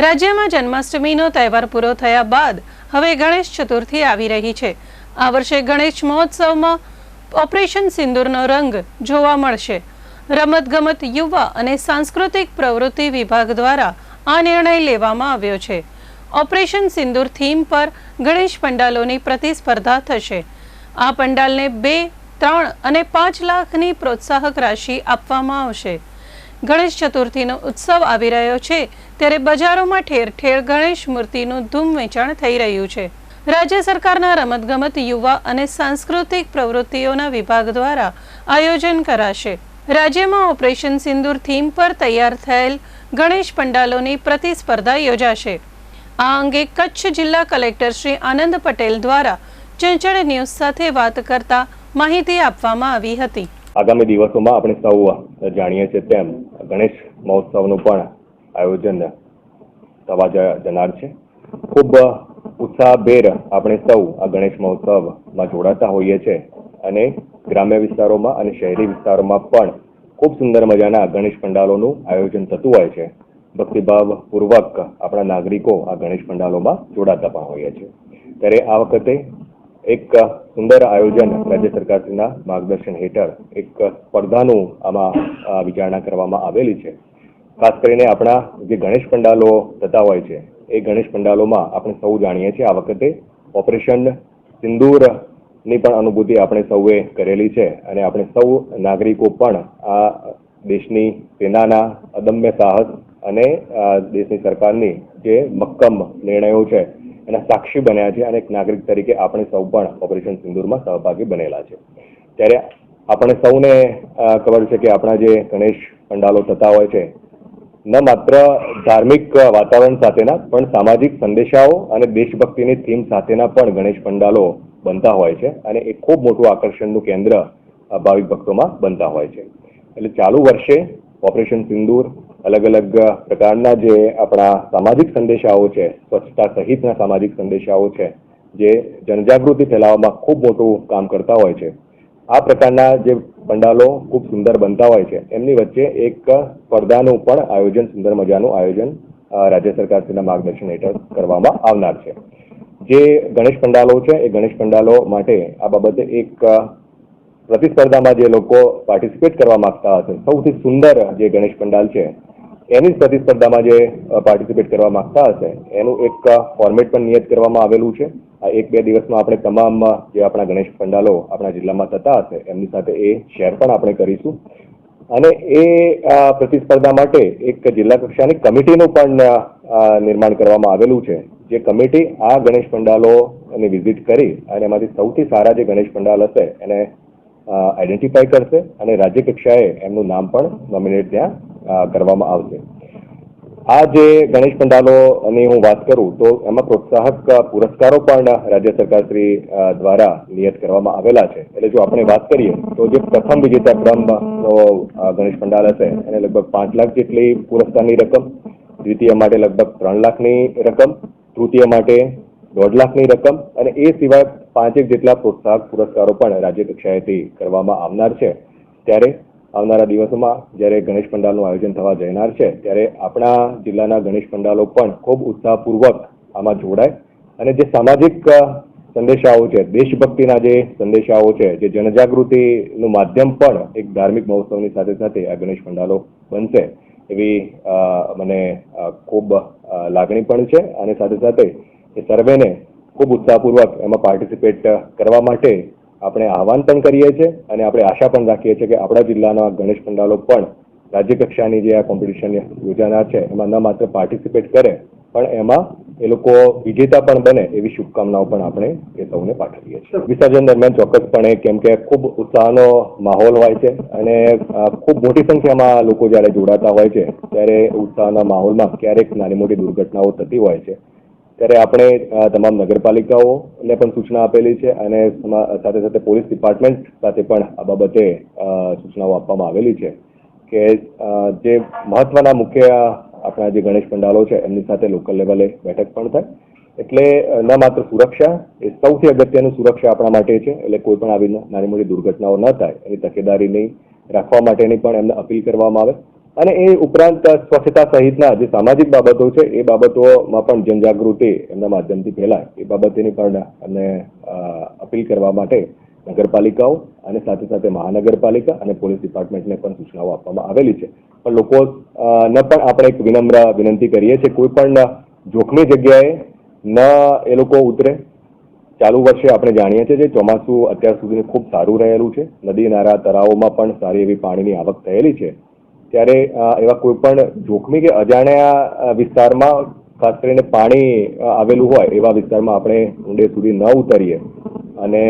રાજ્યમાં જન્માષ્ટમીનો તહેવાર પૂરો થયા બાદ હવે ગણેશ ચતુર્થી આવી રહી છે. આ વર્ષે ગણેશ મહોત્સવમાં ઓપરેશન સિંદૂરનો રંગ જોવા મળશે. રમતગમત યુવા અને સાંસ્કૃતિક પ્રવૃત્તિ વિભાગ દ્વારા આ નિર્ણય લેવામાં આવ્યો છે. ઓપરેશન સિંદૂર થીમ પર ગણેશ પંડાલોની પ્રતિસ્પર્ધા થશે. આ પંડાલને બે, ત્રણ અને પાંચ લાખની પ્રોત્સાહક રાશિ આપવામાં આવશે. ગણેશ ચતુર્થીનો ઉત્સવ આવી રહ્યો છે ત્યારે બજારોમાં ઠેર ઠેર ગણેશ મૂર્તિનું ધૂમ વેચાણ થઈ રહ્યું છે. રાજ્ય સરકારના રમતગમત યુવા અને સાંસ્કૃતિક પ્રવૃત્તિઓના વિભાગ દ્વારા આયોજન કરાશે. રાજ્યમાં ઓપરેશન સિંદૂર થીમ પર તૈયાર થયેલ ગણેશ પંડાલોની પ્રતિસ્પર્ધા યોજાશે. આ અંગે કચ્છ જિલ્લા કલેક્ટર શ્રી આનંદ પટેલ દ્વારા ચંચળ ન્યૂઝ સાથે વાત કરતા માહિતી આપવામાં આવી હતી. આગામી દિવસોમાં આપણે સૌ જાણીએ છીએ તેમ ગણેશ મહોત્સવનું પણ આયોજન થવા જનાર છે. ખૂબ ઉત્સાહભેર આપણે સૌ આ ગણેશ મહોત્સવમાં જોડાતા હોઈએ છીએ અને ગ્રામ્ય વિસ્તારોમાં અને શહેરી વિસ્તારોમાં પણ ખૂબ સુંદર મજાના ગણેશ પંડાલોનું આયોજન થતું હોય છે. ભક્તિભાવ પૂર્વક આપણા નાગરિકો આ ગણેશ પંડાલોમાં જોડાતા પણ હોઈએ છે. ત્યારે આ વખતે એક સુંદર આયોજન રાજ્ય સરકારના માર્ગદર્શન હેઠળ એક સ્પર્ધાનું આમાં વિચારણા કરવામાં આવેલી છે. ખાસ કરીને આપણા જે ગણેશ પંડાલો થતા હોય છે, એ ગણેશ પંડાલોમાં આપણે સૌ જાણીએ છીએ આ વખતે ઓપરેશન સિંદૂરની પણ અનુભૂતિ આપણે સૌએ કરેલી છે અને આપણે સૌ નાગરિકો પણ આ દેશની સેનાના અદમ્ય સાહસ અને દેશની સરકારની જે મક્કમ નિર્ણયો છે, એના સાક્ષી બન્યા છે અને એક નાગરિક તરીકે આપણે સૌ પણ ઓપરેશન સિંદૂરમાં સહભાગી બનેલા છે. ત્યારે આપણે સૌને ખબર છે કે આપણા જે ગણેશ પંડાલો થતા હોય છે ન માત્ર ધાર્મિક વાતાવરણ સાથેના, પણ સામાજિક સંદેશાઓ અને દેશભક્તિની થીમ સાથેના પણ ગણેશ પંડાલો બનતા હોય છે અને એ ખૂબ મોટું આકર્ષણનું કેન્દ્ર ભાવિક ભક્તોમાં બનતા હોય છે. એટલે ચાલુ વર્ષે ઓપરેશન સિંદૂર, અલગ અલગ પ્રકારના જે આપણા સામાજિક સંદેશાઓ છે, સ્વચ્છતા સહિતના સામાજિક સંદેશાઓ છે, જે જનજાગૃતિ ફેલાવવામાં ખૂબ મોટું કામ કરતા હોય છે. આ પ્રકારના જે પંડાલો ખૂબ સુંદર બનતા હોય છે, એમની વચ્ચે એક સ્પર્ધાનું પણ આયોજન, સુંદર મજાનું આયોજન રાજ્ય સરકારશ્રીના માર્ગદર્શન હેઠળ કરવામાં આવનાર છે. જે ગણેશ પંડાલો છે, એ ગણેશ પંડાલો માટે આ બાબતે એક પ્રતિસ્પર્ધામાં જે લોકો પાર્ટિસિપેટ કરવા માંગતા હશે, સૌથી સુંદર જે ગણેશ પંડાલ છે એની જ પ્રતિસ્પર્ધામાં જે પાર્ટિસિપેટ કરવા માંગતા હશે, એનું એક ફોર્મેટ પણ નિયત કરવામાં આવેલું છે. આ એક બે દિવસમાં આપણે તમામ જે આપણા ગણેશ પંડાલો આપણા જિલ્લામાં થતા હશે, એમની સાથે એ શેર પણ આપણે કરીશું. અને એ પ્રતિસ્પર્ધા માટે એક જિલ્લા કક્ષાની કમિટીનું પણ નિર્માણ કરવામાં આવેલું છે. જે કમિટી આ ગણેશ પંડાલોની વિઝિટ કરી અને એમાંથી સૌથી સારા જે ગણેશ પંડાલ હશે એને આઈડેન્ટિફાય કરશે અને રાજ્ય કક્ષાએ એમનું નામ પણ નોમિનેટ ત્યાં કરવામાં આવશે. આ જે ગણેશ પંડાલોની હું વાત કરું, તો એમાં પ્રોત્સાહક પુરસ્કારો પણ રાજ્ય સરકારશ્રી શ્રી દ્વારા નિયત કરવામાં આવેલા છે. એટલે જો આપણે વાત કરીએ, તો જે પ્રથમ વિજેતા ક્રમનો ગણેશ પંડાલ હશે. એને લગભગ પાંચ લાખ જેટલી પુરસ્કારની રકમ, દ્વિતીય માટે લગભગ ત્રણ લાખની રકમ, તૃતીય માટે દોઢ લાખની રકમ અને એ સિવાય પાંચેક જેટલા પ્રોત્સાહક પુરસ્કારો પણ રાજ્ય કક્ષાએથી કરવામાં આવનાર છે. ત્યારે આવનારા દિવસોમાં જ્યારે ગણેશ પંડાલનું આયોજન થવા જનાર છે, ત્યારે આપણા જિલ્લાના ગણેશ પંડાલો પણ ખૂબ ઉત્સાહપૂર્વક આમાં જોડાય. અને જે સામાજિક સંદેશાઓ છે, દેશભક્તિના જે સંદેશાઓ છે, જે જનજાગૃતિનું માધ્યમ પણ એક ધાર્મિક મહોત્સવની સાથે સાથે આ ગણેશ પંડાલો બનશે, એવી મને ખૂબ લાગણી પણ છે. અને સાથે સાથે એ સર્વેને ખૂબ ઉત્સાહપૂર્વક એમાં પાર્ટિસિપેટ કરવા માટે આપણે આહવાન પણ કરીએ છીએ અને આપણે આશા પણ રાખીએ છીએ કે આપણા જિલ્લાના ગણેશ પંડાલો પણ રાજ્ય કક્ષાની જે આ કોમ્પિટિશન યોજાનાર છે, એમાં ન માત્ર પાર્ટિસિપેટ કરે, પણ એમાં એ લોકો વિજેતા પણ બને એવી શુભકામનાઓ પણ આપણે એ સૌને પાઠવીએ છીએ. વિસર્જન દરમિયાન ચોક્કસપણે કેમ કે ખૂબ ઉત્સાહનો માહોલ હોય છે અને ખૂબ મોટી સંખ્યામાં લોકો જ્યારે જોડાતા હોય છે, ત્યારે ઉત્સાહના માહોલમાં ક્યારેક નાની મોટી દુર્ઘટનાઓ થતી હોય છે. ત્યારે આપણે તમામ નગરપાલિકાઓને પણ સૂચના આપેલી છે અને સાથે સાથે પોલીસ ડિપાર્ટમેન્ટ સાથે પણ આ બાબતે સૂચનાઓ આપવામાં આવેલી છે કે જે મહત્વના મુખ્ય આપણા જે ગણેશ પંડાલો છે, એમની સાથે લોકલ લેવલે બેઠક પણ થાય. એટલે ન માત્ર સુરક્ષા, એ સૌથી અગત્યનું સુરક્ષા આપણા માટે છે. એટલે કોઈ પણ આવી નાની મોટી દુર્ઘટનાઓ ન થાય. એની તકેદારીની રાખવા માટેની પણ એમને અપીલ કરવામાં આવે. અને એ ઉપરાંત સ્વચ્છતા સહિતના જે સામાજિક બાબતો છે, એ બાબતોમાં પણ જનજાગૃતિ એમના માધ્યમથી ફેલાય. એ બાબતેની પણ અમને અપીલ કરવા માટે નગરપાલિકાઓ અને સાથે સાથે મહાનગરપાલિકા અને પોલીસ ડિપાર્ટમેન્ટને પણ સૂચનાઓ આપવામાં આવેલી છે. પણ લોકો ને પણ આપણે એક વિનમ્ર વિનંતી કરીએ છીએ, કોઈ પણ જોખમી જગ્યાએ ન એ લોકો ઉતરે. ચાલુ વર્ષે આપણે જાણીએ છીએ જે ચોમાસું અત્યાર સુધી ખૂબ સારું રહેલું છે. નદી નારા તળાવોમાં પણ સારી એવી પાણીની આવક થયેલી છે. ત્યારે એવા કોઈ પણ જોખમી કે અજાણ્યા વિસ્તારમાં ખાસ કરીને પાણી આવેલું હોય, એવા વિસ્તારમાં આપણે ઊંડે સુધી ન ઉતરીએ. અને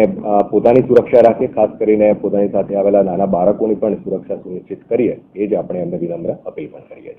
પોતાની સુરક્ષા રાખીએ, ખાસ કરીને પોતાની સાથે આવેલા નાના બાળકોની પણ સુરક્ષા સુનિશ્ચિત કરીએ, એ જ આપણે એમને વિનમ્ર અપીલ પણ કરીએ છીએ.